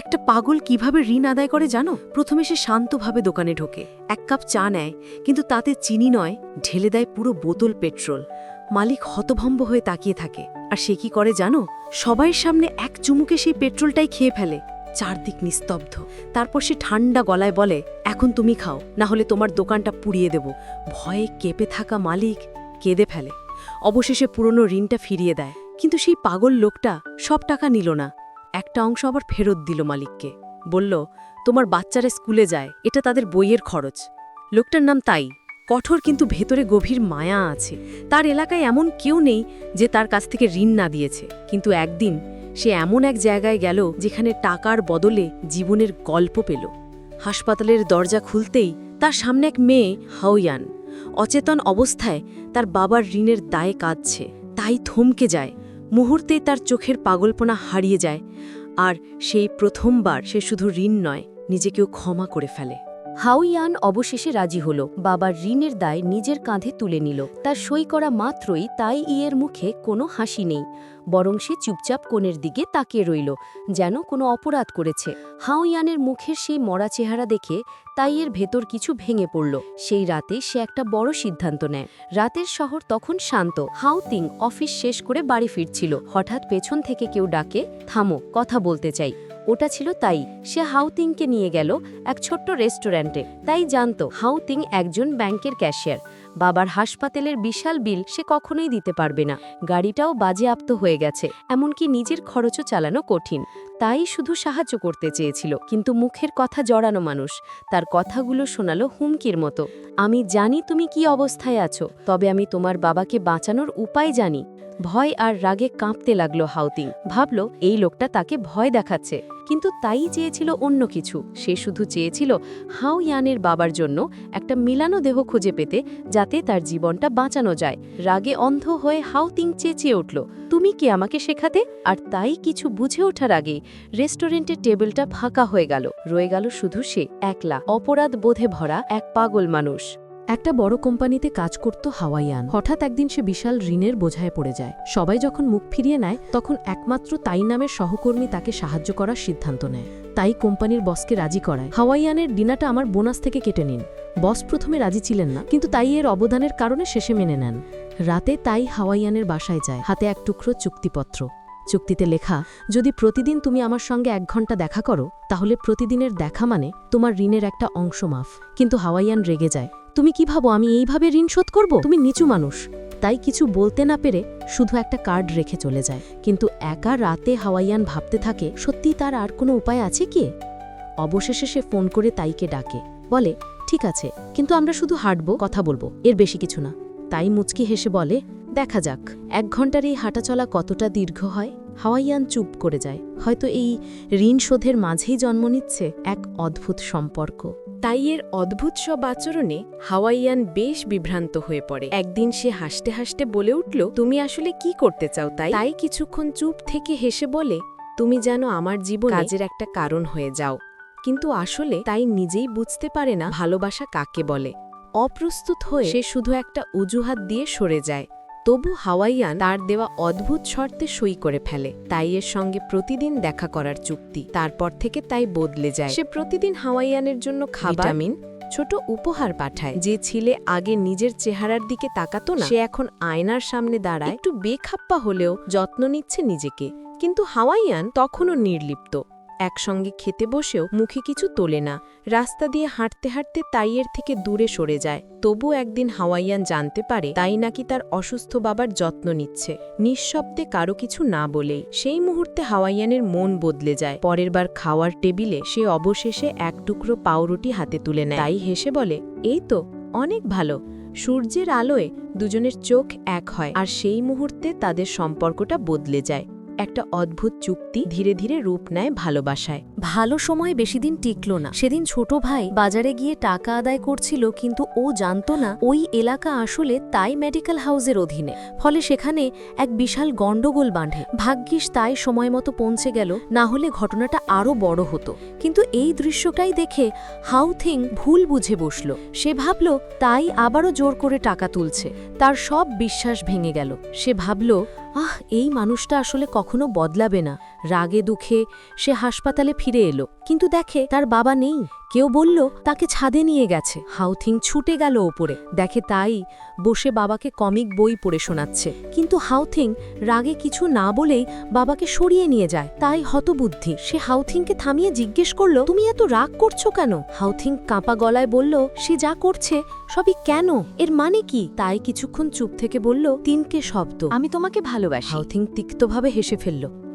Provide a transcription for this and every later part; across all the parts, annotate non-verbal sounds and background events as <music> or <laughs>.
একটা পাগল কীভাবে ঋণ আদায় করে জানো? প্রথমে সে শান্তভাবে দোকানে ঢোকে, এক কাপ চা নেয়, কিন্তু তাতে চিনি নয়, ঢেলে দেয় পুরো বোতল পেট্রোল। মালিক হতভম্ব হয়ে তাকিয়ে থাকে, আর সে কি করে জানো? সবাইয়ের সামনে এক চুমুকে সেই পেট্রোলটাই খেয়ে ফেলে, চারদিক নিস্তব্ধ। তারপর সে ঠান্ডা গলায় বলে, এখন তুমি খাও, না হলে তোমার দোকানটা পুড়িয়ে দেব। ভয়ে কেঁপে থাকা মালিক কেঁদে ফেলে। অবশেষে পুরনো ঋণটা ফিরিয়ে দেয়। কিন্তু সেই পাগল লোকটা সব টাকা নিল না। একটা অংশ আবার ফেরত দিল মালিককে। বলল, তোমার বাচ্চারা স্কুলে যায়, এটা তাদের বইয়ের খরচ। লোকটার নাম তাই। কঠোর কিন্তু ভেতরে গভীর মায়া আছে। তার এলাকায় এমন কেউ নেই যে তার কাছ থেকে ঋণ না দিয়েছে। কিন্তু একদিন সে এমন এক জায়গায় গেল যেখানে টাকার বদলে জীবনের গল্প পেল। হাসপাতালের দরজা খুলতেই তার সামনে এক মেয়ে হাওয়ান অচেতন অবস্থায় তার বাবার ঋণের দায়ে কাঁদছে। তাই থমকে যায়। মুহূর্তেই তার চোখের পাগলপনা হারিয়ে যায়। আর সেই প্রথমবার সে শুধু ঋণ নয়, নিজেকেও ক্ষমা করে ফেলে। হাউইয়ান অবশেষে রাজি হল। বাবার ঋণের দায় নিজের কাঁধে তুলে নিল। তার সই করা মাত্রই তাই ইয়ের মুখে কোনো হাসি নেই। বরং সে চুপচাপ কোণের দিকে তাকিয়ে রইল, যেন কোনো অপরাধ করেছে। হাউয়ানের মুখের সেই মরা চেহারা দেখে তাইয়ের ভেতর কিছু ভেঙে পড়ল। সেই রাতে সে একটা বড় সিদ্ধান্ত নেয়। রাতের শহর তখন শান্ত। হাউতিং অফিস শেষ করে বাড়ি ফিরছিল। হঠাৎ পেছন থেকে কেউ ডাকে, থামো, কথা বলতে চাই। ওটা ছিল তাই। সে হাউতিংকে নিয়ে গেল এক ছোট্ট রেস্টুরেন্টে। তাই জানত হাউতিং একজন ব্যাংকের ক্যাশিয়ার। বাবার হাসপাতালের বিশাল বিল সে কখনোই দিতে পারবে না। গাড়িটাও বাজেয়াপ্ত হয়ে গেছে, এমনকি নিজের খরচও চালানো কঠিন। তাই শুধু সাহায্য করতে চেয়েছিল, কিন্তু মুখের কথা জড়ানো মানুষ, তার কথাগুলো শোনালো হুমকির মতো। আমি জানি তুমি কি অবস্থায় আছো, তবে আমি তোমার বাবাকে বাঁচানোর উপায় জানি ভয় আর রাগে কাঁপতে লাগল হাউতিং। ভাবল, এই লোকটা তাকে ভয় দেখাচ্ছে। কিন্তু তাই চেয়েছিল অন্য কিছু। সে শুধু চেয়েছিল হাও ইয়ানের বাবার জন্য একটা মিলানো দেহ খুঁজে পেতে, যাতে তার জীবনটা বাঁচানো যায়। রাগে অন্ধ হয়ে হাউতিং চেঁচিয়ে উঠল, তুমি কি আমাকে শেখাতে? আর তাই কিছু বুঝে ওঠার আগেই রেস্টুরেন্টের টেবিলটা ফাঁকা হয়ে গেল। রয়ে গেল শুধু সে, একলা। অপরাধ বোধে ভরা এক পাগল মানুষ। একটা বড় কোম্পানিতে কাজ করত হাওয়াইয়ান। হঠাৎ একদিন সে বিশাল ঋণের বোঝায় পড়ে যায়। সবাই যখন মুখ ফিরিয়ে নেয়, তখন একমাত্র তাই নামের সহকর্মী তাকে সাহায্য করার সিদ্ধান্ত নেয়। তাই কোম্পানির বসকে রাজি করায়। হাওয়াইয়ানের ডিনাটা আমার বোনাস থেকে কেটে নিন। বস প্রথমে রাজি ছিলেন না, কিন্তু তাই এর অবদানের কারণে শেষে মেনে নেন। রাতে তাই হাওয়াইয়ানের বাসায় যায়, হাতে এক টুকরো চুক্তিপত্র। চুক্তিতে লেখা, যদি প্রতিদিন তুমি আমার সঙ্গে এক ঘণ্টা দেখা করো, তাহলে প্রতিদিনের দেখা মানে তোমার ঋণের একটা অংশ মাফ। কিন্তু হাওয়াইয়ান রেগে যায়। তুমি কি ভাবো আমি এইভাবে ঋণ শোধ করব? তুমি নিচু মানুষ। তাই কিছু বলতে না পেরে শুধু একটা কার্ড রেখে চলে যায়। কিন্তু একা রাতে হাওয়াইয়ান ভাবতে থাকে, সত্যি তার আর কোনো উপায় আছে কি? অবশেষে সে ফোন করে তাইকে ডাকে। বলে, ঠিক আছে, কিন্তু আমরা শুধু হাঁটবো, কথা বলব, এর বেশি কিছু না। তাই মুচকি হেসে বলে, দেখা যাক, এক ঘণ্টার এই হাঁটাচলা কতটা দীর্ঘ হয়? হাওয়াইয়ান চুপ করে যায়। হয়তো এই ঋণ শোধের মাঝেই জন্ম নিচ্ছে এক অদ্ভুত সম্পর্ক। তাই এর অদ্ভুত সব আচরণে হাওয়াইয়ান বেশ বিভ্রান্ত হয়ে পড়ে। একদিন সে হাসতে হাসতে বলে উঠল, তুমি আসলে কি করতে চাও তাই? তাই কিছুক্ষণ চুপ থেকে হেসে বলে, তুমি যেন আমার জীবন কাজের একটা কারণ হয়ে যাও। কিন্তু আসলে তাই নিজেই বুঝতে পারে না ভালোবাসা কাকে বলে। অপ্রস্তুত হয়ে সে শুধু একটা অজুহাত দিয়ে সরে যায়। তবু হাওয়াইয়ান তার দেওয়া অদ্ভুত শর্তে সই করে ফেলে। তাই এর সঙ্গে প্রতিদিন দেখা করার চুক্তি। তারপর থেকে তাই বদলে যায়। সে প্রতিদিন হাওয়াইয়ানের জন্য ভিটামিন, ছোট উপহার পাঠায়। যে ছেলে আগে নিজের চেহারার দিকে তাকাতো না, সে এখন আয়নার সামনে দাঁড়ায়। একটু বেখাপ্পা হলেও যত্ন নিচ্ছে নিজেকে। কিন্তু হাওয়াইয়ান তখনও নির্লিপ্ত। একসঙ্গে খেতে বসেও মুখে কিছু তোলে না। রাস্তা দিয়ে হাঁটতে হাঁটতে তাইয়ের থেকে দূরে সরে যায়। তবু একদিন হাওয়াইয়ান জানতে পারে তাই নাকি তার অসুস্থ বাবার যত্ন নিচ্ছে। নিঃশব্দে কারও কিছু না বলেই সেই মুহূর্তে হাওয়াইয়ানের মন বদলে যায়। পরের বার খাওয়ার টেবিলে সে অবশেষে এক টুকরো পাউরুটি হাতে তুলে নেয়। তাই হেসে বলে, এই তো, অনেক ভালো। সূর্যের আলোয় দুজনের চোখ এক হয়, আর সেই মুহূর্তে তাদের সম্পর্কটা বদলে যায়। একটা অদ্ভুত চুক্তি ধীরে ধীরে রূপ নেয় ভালোবাসায়। ভালো সময় বেশি দিন টিকল না। সেদিন ছোট ভাই বাজারে গিয়ে টাকা আদায় করছিল, কিন্তু ও জানত না ওই এলাকা আসলে তাই মেডিকেল হাউসের অধীনে। ফলে সেখানে এক বিশাল গণ্ডগোল বাঁধে। ভাগ্যিস তাই সময় মতো পৌঁছে গেল, না হলে ঘটনাটা আরও বড় হতো। কিন্তু এই দৃশ্যটাই দেখে হাউথিং ভুল বুঝে বসল। সে ভাবল, তাই আবারও জোর করে টাকা তুলছে। তার সব বিশ্বাস ভেঙে গেল। সে ভাবল, আহ, এই মানুষটা আসলে কখনো বদলাবে না। রাগে দুঃখে সে হাসপাতালে ফিরে এলো। কিন্তু দেখে তার বাবা নেই। কেউ বলল তাকে ছাদে নিয়ে গেছে। হাউথিং ছুটে গেল ওপরে। দেখে তাই বসে বাবাকে কমিক বই পড়ে শোনাচ্ছে। কিন্তু হাউথিং রাগে কিছু না বলেই বাবাকে সরিয়ে নিয়ে যায়। তাই হতবুদ্ধি। সে হাউথিংকে থামিয়ে জিজ্ঞেস করল তুমি এত রাগ করছ কেন? হাউথিং কাঁপা গলায় বলল সে যা করছে সবই কেন? এর মানে কি? তাই কিছুক্ষণ চুপ থেকে বলল তিনকে শব্দ। আমি তোমাকে ভালোবাসি। হাউথিং তিক্তভাবে হেসে ফেলল।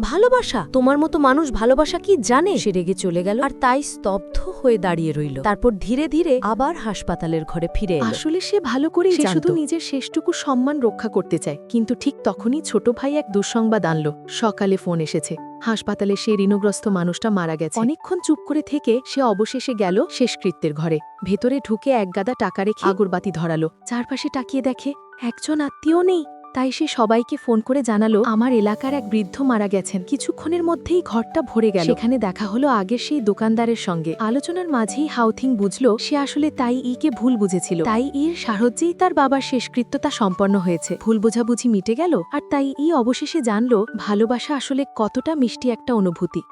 ভালোবাসা? তোমার মতো মানুষ ভালোবাসা কি জানে? সে রেগে চলে গেল আর তাই স্তব্ধ হয়ে দাঁড়িয়ে রইল। তারপর ধীরে ধীরে আবার হাসপাতালের ঘরে ফিরে আসলে সে ভালো করে শুধু নিজের শেষটুকু সম্মান রক্ষা করতে চায় কিন্তু ঠিক তখনই ছোট ভাই এক দুঃসংবাদ আনলো। সকালে ফোন এসেছে। হাসপাতালে সে ঋণগ্রস্ত মানুষটা মারা গেছে। অনেকক্ষণ চুপ করে থেকে সে অবশেষে গেল শেষকৃত্যের ঘরে। ভেতরে ঢুকে এক গাদা টাকা রেখে আগরবাতি ধরালো। চারপাশে তাকিয়ে দেখে একজন আত্মীয় নেই। তাই সে সবাইকে ফোন করে জানালো, আমার এলাকার এক বৃদ্ধ মারা গেছেন। কিছুক্ষণের মধ্যেই ঘরটা ভরে গেল। সেখানে দেখা হলো আগের সেই দোকানদারের সঙ্গে। আলোচনার মাঝেই হাউথিং বুঝলো, সে আসলে তাই ইকে ভুল বুঝেছিল। তাই ইর সাহায্যেই তার বাবার শেষকৃত্যতা সম্পন্ন হয়েছে। ভুল বোঝাবুঝি মিটে গেল, আর তাই ই অবশেষে জানলো, ভালোবাসা আসলে কতটা মিষ্টি একটা অনুভূতি।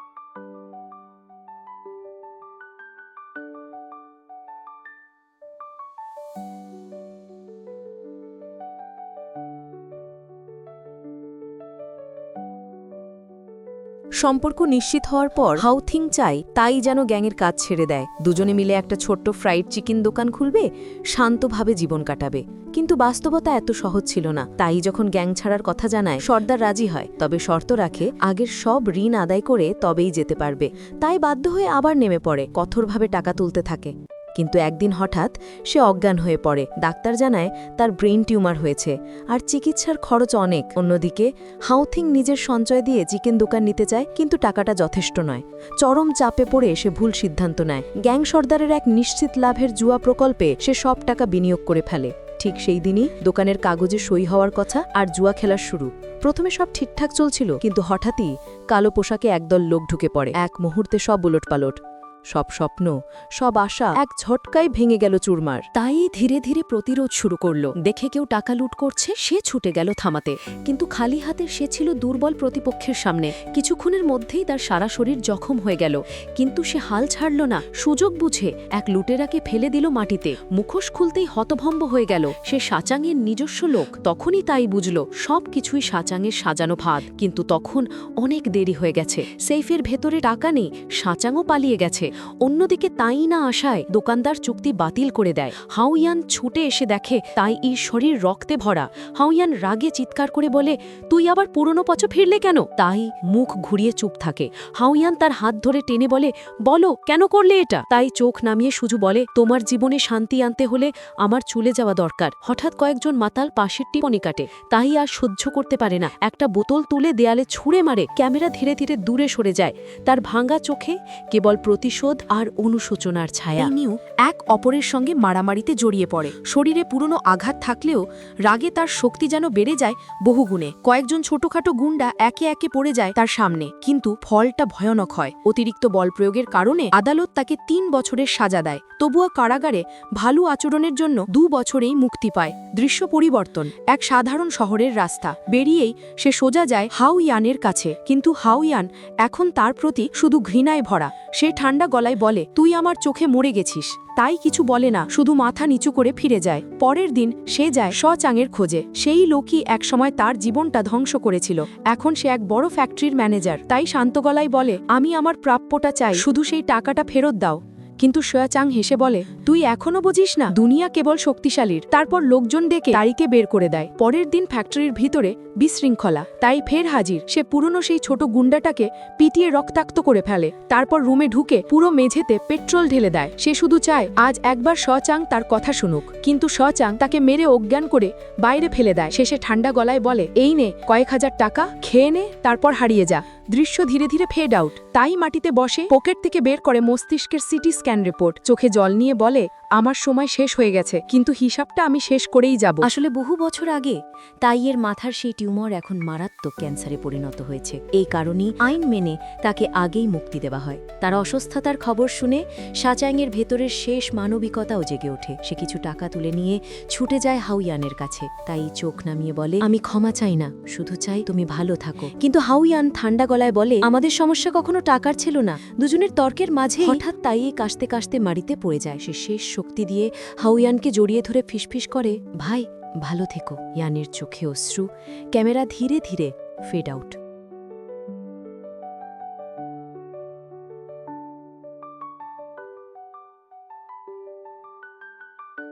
সম্পর্ক নিশ্চিত হওয়ার পর হাউথিং চাই, তাই যেন গ্যাংয়ের কাজ ছেড়ে দেয়। দুজনে মিলে একটা ছোট্ট ফ্রাইড চিকেন দোকান খুলবে, শান্তভাবে জীবন কাটাবে। কিন্তু বাস্তবতা এত সহজ ছিল না। তাই যখন গ্যাং ছাড়ার কথা জানায়, সর্দার রাজি হয়। তবে শর্ত রাখে, আগের সব ঋণ আদায় করে তবেই যেতে পারবে। তাই বাধ্য হয়ে আবার নেমে পড়ে, কঠোরভাবে টাকা তুলতে থাকে। কিন্তু একদিন হঠাৎ সে অজ্ঞান হয়ে পড়ে। ডাক্তার জানায় তার ব্রেন টিউমার হয়েছে আর চিকিৎসার খরচ অনেক। অন্যদিকে, হাউথিং নিজের সঞ্চয় দিয়ে চিকেন দোকান নিতে চায় কিন্তু টাকাটা যথেষ্ট নয়। চরম চাপে পড়ে সে ভুল সিদ্ধান্ত নেয়। গ্যাং সর্দারের এক নিশ্চিত লাভের জুয়া প্রকল্পে সে সব টাকা বিনিয়োগ করে ফেলে। ঠিক সেই দিনই দোকানের কাগজে সই হওয়ার কথা আর জুয়া খেলার শুরু। প্রথমে সব ঠিকঠাক চলছিল কিন্তু হঠাৎই কালো পোশাকে একদল লোক ঢুকে পড়ে। এক মুহূর্তে সব উলটপালট। সব স্বপ্ন, সব আশা এক ঝটকায় ভেঙে গেল চুরমার। তাই ধীরে ধীরে প্রতিরোধ শুরু করল। দেখে কেউ টাকা লুট করছে, সে ছুটে গেল থামাতে। কিন্তু খালি হাতে সে ছিল দুর্বল প্রতিপক্ষের সামনে। কিছুক্ষণের মধ্যেই তার সারা শরীর জখম হয়ে গেল। কিন্তু সে হাল ছাড়ল না। সুযোগ বুঝে এক লুটেরাকে ফেলে দিল মাটিতে। মুখোশ খুলতেই হতভম্ব হয়ে গেল। সে সাচাঙের নিজস্ব লোক। তখনই তাই বুঝল, সব কিছুই সাচাঙের সাজানো ভাত কিন্তু তখন অনেক দেরি হয়ে গেছে। সেইফের ভেতরে টাকা নেই, সাচাঙও পালিয়ে গেছে। অন্যদিকে তাই না আশায় দোকানদার চুক্তি বাতিল করে দেয়। হাউয়ান ছুটে এসে দেখে তাই এই শরীর রক্তে ভরা। হাউয়ান রাগে চিৎকার করে বলে, তুই আবার পুরনো পচ ফিরলে কেন? তাই মুখ ঘুরিয়ে চুপ থাকে। হাউয়ান তার হাত ধরে টেনে বলে, বলো, কেন করলে এটা? তাই চোখ নামিয়ে সুজু বলে, তোমার জীবনে শান্তি আনতে হলে আমার চুলে যাওয়া দরকার। হঠাৎ কয়েকজন মাতাল পাশের টিপনি কাটে। তাই আর সহ্য করতে পারে না। একটা বোতল তুলে দেয়ালে ছুঁড়ে মারে। ক্যামেরা ধীরে ধীরে দূরে সরে যায়। তার ভাঙা চোখে কেবল প্রতিশোধ আর অনুশোচনার ছায়া। নিউ এক অপরের সঙ্গে মারামারিতে জড়িয়ে পড়ে। শরীরে পুরনো আঘাত থাকলেও রাগে তার শক্তি যেন বেড়ে যায় বহুগুণে। কয়েকজন ছোটখাটো গুন্ডা একে একে পড়ে যায় তার সামনে, কিন্তু ফলটা ভয়ানক হয়। অতিরিক্ত বল প্রয়োগের কারণে আদালত তাকে তিন বছরের সাজা দেয়। তবুও কারাগারে ভালো আচরণের জন্য দু বছরেই মুক্তি পায়। দৃশ্য পরিবর্তন, এক সাধারণ শহরের রাস্তা। বেরিয়েই সে সোজা যায় হাউয়ানের কাছে। কিন্তু হাউয়ান এখন তার প্রতি শুধু ঘৃণায় ভরা। সে ঠান্ডা গলায় বলে, তুই আমার চোখে মরে গেছিস। তাই কিছু বলে না, শুধু মাথা নিচু করে ফিরে যায়। পরের দিন সে যায় শচাঙের খোঁজে। সেই লোকই একসময় তার জীবনটা ধ্বংস করেছিল। এখন সে এক বড় ফ্যাক্টরির ম্যানেজার তাই শান্ত গলায় বলে, আমি আমার প্রাপ্যটা চাই। শুধু সেই টাকাটা ফেরত দাও। কিন্তু শোয়াচাং হেসে বলে, তুই এখনও বুঝিস না, দুনিয়া কেবল শক্তিশালীর। তারপর লোকজন ডেকে তারিকে বের করে দেয়। পরের দিন ফ্যাক্টরির ভিতরে বিশৃঙ্খলা। তাই ফের হাজির। সে পুরনো সেই ছোট গুন্ডাটাকে পিটিয়ে রক্তাক্ত করে ফেলে। তারপর রুমে ঢুকে পুরো মেঝেতে পেট্রোল ঢেলে দেয়। সে শুধু চায়, আজ একবার শচাং তার কথা শুনুক। কিন্তু শচাং তাকে মেরে অজ্ঞান করে বাইরে ফেলে দেয়। শেষে ঠান্ডা গলায় বলে, এই নে, কয়েক হাজার টাকা, খেয়ে নে, তারপর হারিয়ে যা। দৃশ্য ধীরে ধীরে ফেড আউট। তাই মাটিতে বসে, পকেট থেকে বের করে মস্তিষ্কের সিটি স্ক্যান রিপোর্ট। চোখে জল নিয়ে বলে আমার সময় শেষ হয়ে গেছে কিন্তু হিসাবটা আমি শেষ করেই যাব। আসলে বহু বছর আগে তাইয়ের মাথার সেই টিউমার এখন মারাত্মক ক্যান্সারে পরিণত হয়েছে। এই কারণেই আইন মেনে তাকে আগেই মুক্তি দেওয়া হয়। তার অসুস্থতার খবর শুনে সাচাইংয়ের ভেতরের শেষ মানবিকতাও জেগে ওঠে। সে কিছু টাকা তুলে নিয়ে ছুটে যায় হাউয়ানের কাছে। তাই চোখ নামিয়ে বলে আমি ক্ষমা চাই না শুধু চাই তুমি ভালো থাকো। কিন্তু হাউয়ান ঠান্ডা গলায় বলে আমাদের সমস্যা কখনো টাকার ছিল না। দুজনের তর্কের মাঝে হঠাৎ তাইয়ে কাশতে কাশতে মারিতে পড়ে যায়। সে শেষ শক্তি দিয়ে হাউয়ানকে জড়িয়ে ধরে ফিসফিস করে, ভাই, ভালো থেকো। ইয়ানের চোখে অশ্রু, ক্যামেরা ধীরে ধীরে ফেড আউট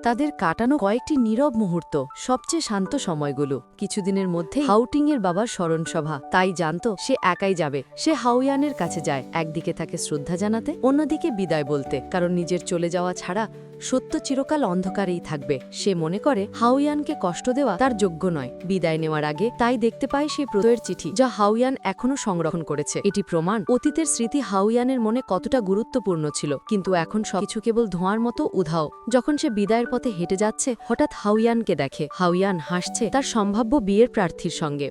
তাদের কাটানো কয়েকটি নীরব মুহূর্ত, সবচেয়ে শান্ত সময়গুলো। কিছুদিনের মধ্যে হাউটিংয়ের বাবার স্মরণসভা। তাই জানতো, সে একাই যাবে। সে হাউয়ানের কাছে যায়। একদিকে তাকে শ্রদ্ধা জানাতে, অন্যদিকে বিদায় বলতে। কারণ নিজের চলে যাওয়া ছাড়া সত্য চিরকাল অন্ধকারেই থাকবে। সে মনে করে হাউয়ানকে কষ্ট দেওয়া তার যোগ্য নয়। বিদায় নেওয়ার আগে তাই দেখতে পায় সেই প্রত্যয়ের চিঠি, যা হাউয়ান এখনও সংরক্ষণ করেছে। এটি প্রমাণ, অতীতের স্মৃতি হাউয়ানের মনে কতটা গুরুত্বপূর্ণ ছিল। কিন্তু এখন সবকিছু কেবল ধোঁয়ার মতো উধাও। যখন সে বিদায়ের পথে হেঁটে যাচ্ছে, হঠাৎ হাউয়ানকে দেখে। হাউয়ান হাসছে তার সম্ভাব্য বিয়ের প্রার্থীর সঙ্গে।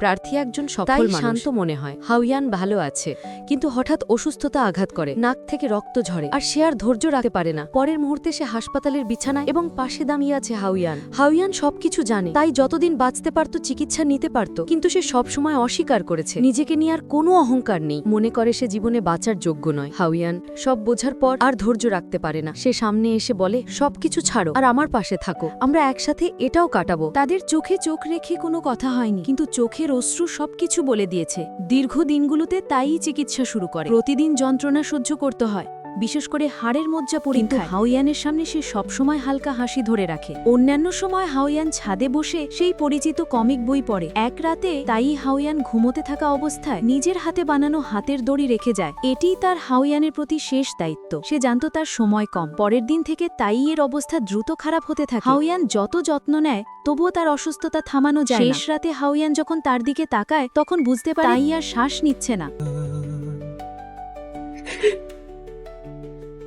প্রার্থী একজন সফল শান্ত মনে হয়। হাউয়ান ভালো আছে কিন্তু হঠাৎ অসুস্থতা আঘাত করে নাক থেকে রক্ত ঝরে। আর সে আর ধৈর্য রাখতে পারে না। পরের মুহূর্তে সে হাসপাতালের বিছানায় এবং পাশে দাঁড়িয়ে আছে হাউয়ান হাউয়ান সবকিছু জানে তাই যতদিন বাঁচতে পারত চিকিৎসা নিতে পারত। কিন্তু সে সবসময় অস্বীকার করেছে। নিজেকে নিয়ে আর কোনো অহংকার নেই। মনে করে সে জীবনে বাঁচার যোগ্য নয়। হাউয়ান সব বোঝার পর আর ধৈর্য রাখতে পারে না। সে সামনে এসে বলে সবকিছু ছাড়ো আর আমার পাশে থাকো। আমরা একসাথে এটাও কাটাবো। তাদের চোখে চোখ রেখে কোনো কথা হয়নি। কিন্তু চোখের অশ্রু সবকিছু বলে দিয়েছে। দীর্ঘ দিনগুলোতে তাই চিকিৎসা শুরু করে। প্রতিদিন যন্ত্রণা সহ্য করতে হয়। বিশেষ করে হাড়ের মজ্জা পরীক্ষা হাওয়ানের সামনে সে সবসময় হালকা হাসি ধরে রাখে। অন্যান্য সময় হাউয়ান ছাদে বসে সেই পরিচিত কমিক বই পড়ে। এক রাতে তাই হাউয়ান ঘুমোতে থাকা অবস্থায় নিজের হাতে বানানো হাতের দড়ি রেখে যায়। এটিই তার হাওয়ানের প্রতি শেষ দায়িত্ব। সে জানত তার সময় কম। পরের দিন থেকে তাইয়ের অবস্থা দ্রুত খারাপ হতে থাকে। হাওয়ান যত যত্ন নেয় তবুও তার অসুস্থতা থামানো যায় শেষ রাতে হাউয়ান যখন তার দিকে তাকায় তখন বুঝতে পারে তাই আর শ্বাস নিচ্ছে না। <laughs>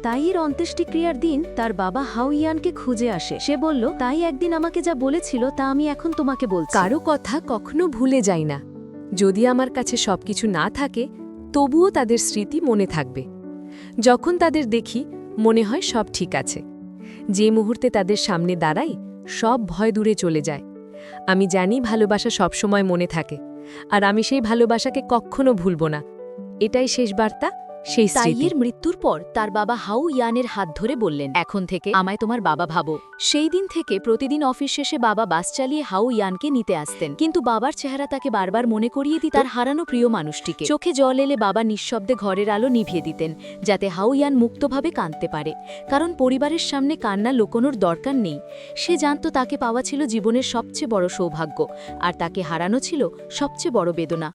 তাইয়ের অন্ত্যেষ্টিক্রিয়ার দিন তার বাবা হাউইয়ানকে খুঁজে আসে। সে বলল, তাই একদিন আমাকে যা বলেছিল তা আমি এখন তোমাকে বলছি। কারও কথা কখনো ভুলে যাই না। যদি আমার কাছে সবকিছু না থাকে, তবুও তাদের স্মৃতি মনে থাকবে। যখন তাদের দেখি, মনে হয় সব ঠিক আছে। যে মুহূর্তে তাদের সামনে দাঁড়াই, সব ভয় দূরে চলে যায়। আমি জানি ভালোবাসা সবসময় মনে থাকে, আর আমি সেই ভালোবাসাকে কখনো ভুলব না। এটাই শেষ বার্তা। সেই তাইয়ের মৃত্যুর পর তার বাবা হাউ ইয়ানের হাত ধরে বললেন, এখন থেকে আমায় তোমার বাবা ভাবো। সেই দিন থেকে প্রতিদিন অফিস শেষে বাবা বাস চালিয়ে হাউ ইয়ানকে নিতে আসতেন। কিন্তু বাবার চেহারা তাকে বারবার মনে করিয়ে দিত তার হারানো প্রিয় মানুষটিকে। চোখে জল এলে বাবা নিঃশব্দে ঘরের আলো নিভিয়ে দিতেন, যাতে হাউ ইয়ান মুক্তভাবে কাঁদতে পারে। কারণ পরিবারের সামনে কান্না লোকোনোর দরকার নেই। সে জানত তাকে পাওয়া ছিল জীবনের সবচেয়ে বড় সৌভাগ্য, আর তাকে হারানো ছিল সবচেয়ে বড় বেদনা।